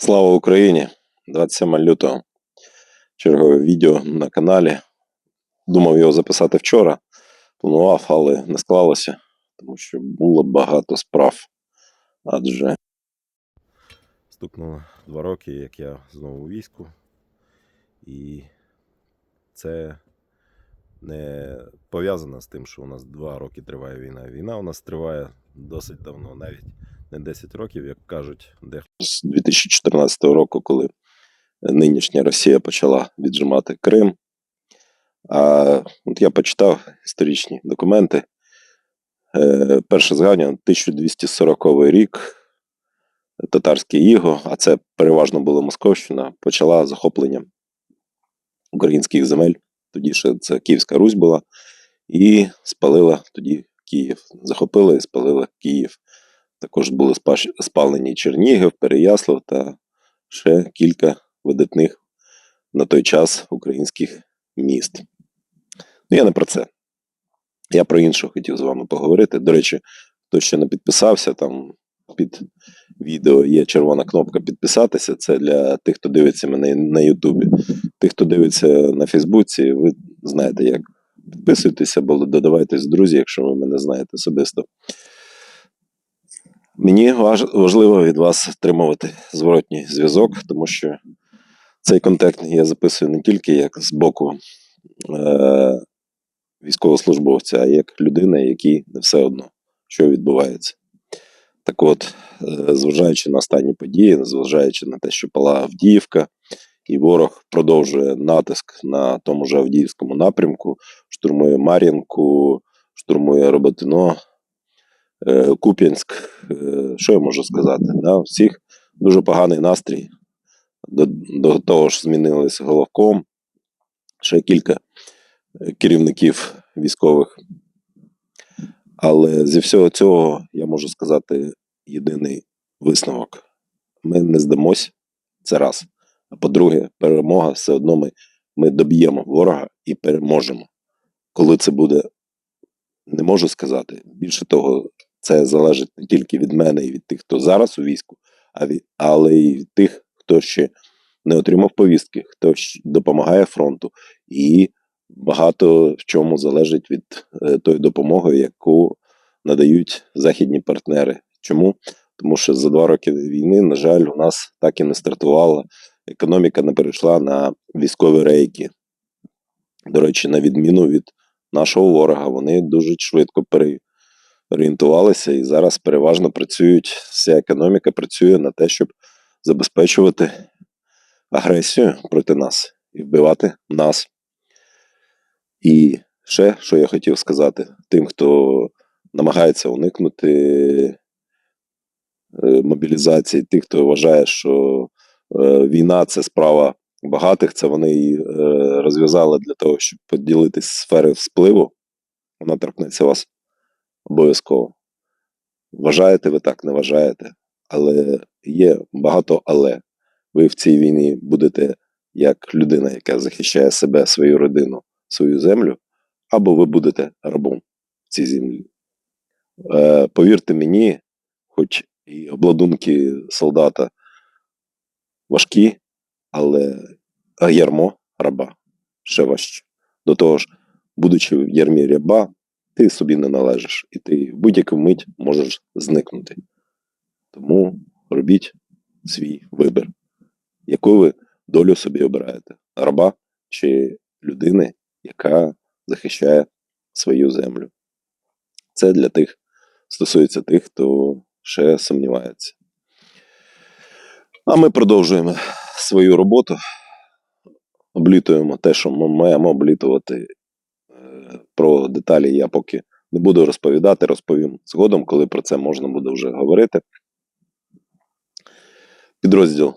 Слава Україні! 27 лютого. Чергове відео на каналі. Думав його записати вчора. Планував, але не склалося, тому що було багато справ. Адже стукнуло два роки, як я знову у війську. І це не пов'язано з тим, що у нас два роки триває війна. Війна у нас триває досить давно, навіть не 10 років, як кажуть, дехто з 2014 року, коли нинішня Росія почала віджимати Крим. А от я почитав історичні документи. Е, Перше згадування 1240 рік. Татарське іго, а це переважно була Московщина, почала захоплення українських земель. Тоді ще це Київська Русь була, і спалила тоді Київ. Захопила і спалила Київ. Також були спалені Чернігів, Переяслав та ще кілька видатних на той час українських міст. Ну, я не про це. Я про інше хотів з вами поговорити. До речі, хто ще не підписався, там під відео є червона кнопка підписатися. Це для тих, хто дивиться мене на Ютубі. Тих, хто дивиться на Фейсбуці, ви знаєте, як підписуйтесь або додавайтесь друзі, якщо ви мене знаєте особисто. Мені важливо від вас отримувати зворотній зв'язок, тому що цей контент я записую не тільки як з боку е- військовослужбовця, а як людина, якій не все одно, що відбувається. Так от, е, зважаючи на останні події, зважаючи на те, що пала Авдіївка, і ворог продовжує натиск на тому ж Авдіївському напрямку, штурмує Мар'їнку, штурмує Роботино, Куп'янськ. Е, Що я можу сказати? Да? Всіх дуже поганий настрій. До, до того ж, змінилися головком, ще кілька е, керівників військових. Але зі всього цього я можу сказати єдиний висновок: ми не здамось. Це раз. А по-друге, перемога все одно ми, ми доб'ємо ворога і переможемо. Коли це буде, не можу сказати. Більше того, це залежить не тільки від мене і від тих, хто зараз у війську, а від, але й від тих, хто ще не отримав повістки, хто допомагає фронту, і багато в чому залежить від е, тої допомоги, яку надають західні партнери. Чому? Тому що за два роки війни, на жаль, у нас так і не стартувала економіка, не перейшла на військові рейки. До речі, на відміну від нашого ворога, вони дуже швидко переорієнтувалися і зараз переважно працюють. Вся економіка працює на те, щоб забезпечувати агресію проти нас і вбивати нас. І ще, що я хотів сказати, тим, хто намагається уникнути е, мобілізації, тих, хто вважає, що е, війна це справа багатих, це вони її е, розв'язали для того, щоб поділитись сфери впливу. Вона торкнеться вас обов'язково. Вважаєте ви так, не вважаєте, але є багато але. Ви в цій війні будете як людина, яка захищає себе, свою родину, свою землю, або ви будете рабом в цій землі. Е, повірте мені, хоч і обладунки солдата важкі, але ярмо раба ще важче. До того ж, будучи в ярмі раба, ти собі не належиш, і ти в будь-яку мить можеш зникнути. Тому робіть свій вибір. Яку ви долю собі обираєте? Раба чи людини, яка захищає свою землю? Це для тих, стосується тих, хто ще сумнівається. А ми продовжуємо свою роботу, облітуємо те, що ми маємо облітувати. Про деталі я поки не буду розповідати, розповім згодом, коли про це можна буде вже говорити. Підрозділ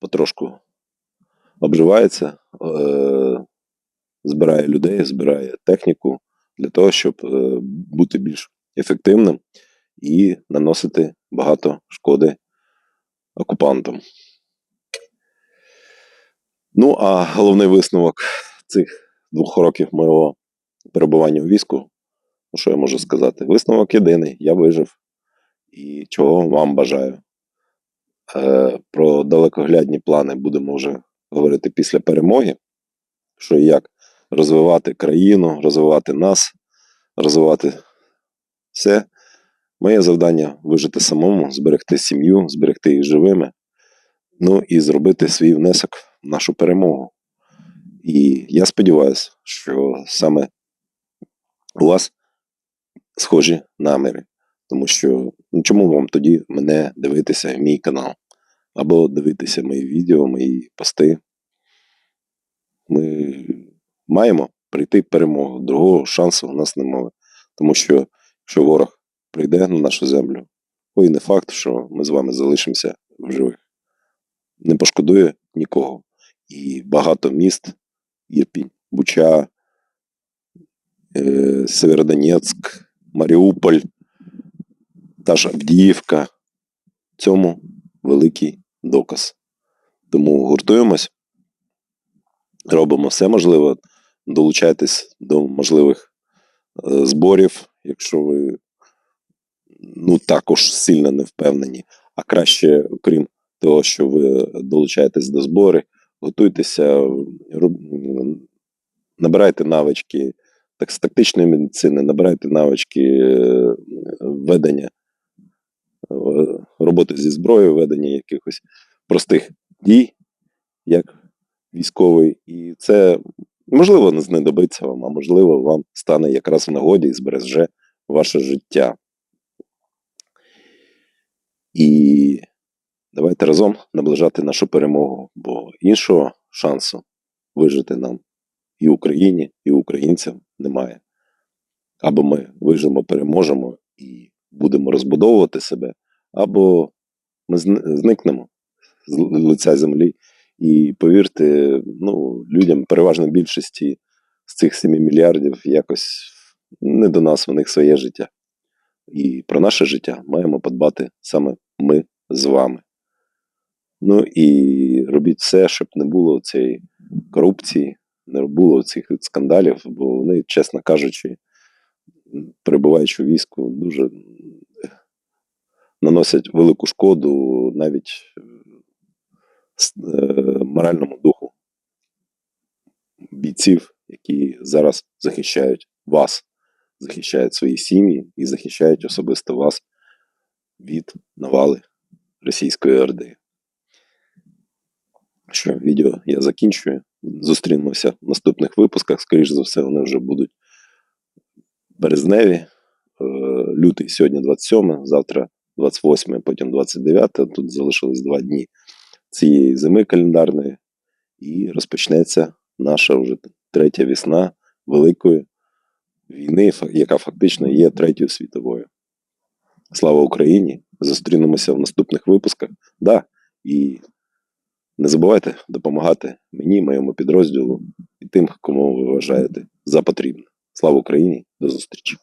потрошку обживається, е, збирає людей, збирає техніку для того, щоб е, бути більш ефективним і наносити багато шкоди окупантам. Ну, а головний висновок цих двох років моєго перебування у війську, ну, що я можу сказати? Висновок єдиний: я вижив. І чого вам бажаю. Е, про далекоглядні плани будемо вже говорити після перемоги, що і як розвивати країну, розвивати нас, розвивати все. Моє завдання вижити самому, зберегти сім'ю, зберегти їх живими, ну і зробити свій внесок в нашу перемогу. І я сподіваюся, що саме у вас схожі наміри. Тому що ну, чому вам тоді мене дивитися, мій канал? Або дивитися мої відео, мої пости. Ми маємо прийти перемогу. Другого шансу у нас немає. Тому що якщо ворог прийде на нашу землю, ой, не факт, що ми з вами залишимося в живих. Не пошкодує нікого. І багато міст, Ірпінь, Буча, Северодонецьк, Маріуполь, та ж Авдіївка. Цьому великий доказ. Тому гуртуємось, робимо все можливе, долучайтесь до можливих е, зборів, якщо ви ну, також сильно не впевнені. А краще, окрім того, що ви долучаєтесь до зборів, готуйтеся, роб- набирайте навички так, з тактичної медицини, набирайте навички е, ведення е, роботи зі зброєю, ведення якихось простих дій, як військовий. І це можливо не знадобиться вам, а можливо, вам стане якраз в нагоді і збереже ваше життя. І давайте разом наближати нашу перемогу, бо іншого шансу вижити нам і Україні, і українцям немає. Або ми виживемо, переможемо і будемо розбудовувати себе, або ми зникнемо з лиця землі. І повірте, ну, людям переважно більшості з цих 7 мільярдів якось не до нас, у них своє життя. І про наше життя маємо подбати саме ми з вами. Ну і робіть все, щоб не було цієї корупції, не було цих скандалів, бо вони, чесно кажучи, перебуваючи у війську, дуже наносять велику шкоду навіть е, моральному духу бійців, які зараз захищають вас, захищають свої сім'ї і захищають особисто вас від навали російської орди. Що, відео я закінчую. Зустрінемося в наступних випусках. Скоріше за все, вони вже будуть березневі. Е, Лютий сьогодні 27, завтра 28, потім 29. Тут залишилось два дні цієї зими календарної. І розпочнеться наша вже третя весна Великої війни, яка фактично є третьою світовою. Слава Україні! Зустрінемося в наступних випусках. Да, і не забувайте допомагати мені, моєму підрозділу і тим, кому ви вважаєте за потрібне. Слава Україні! До зустрічі!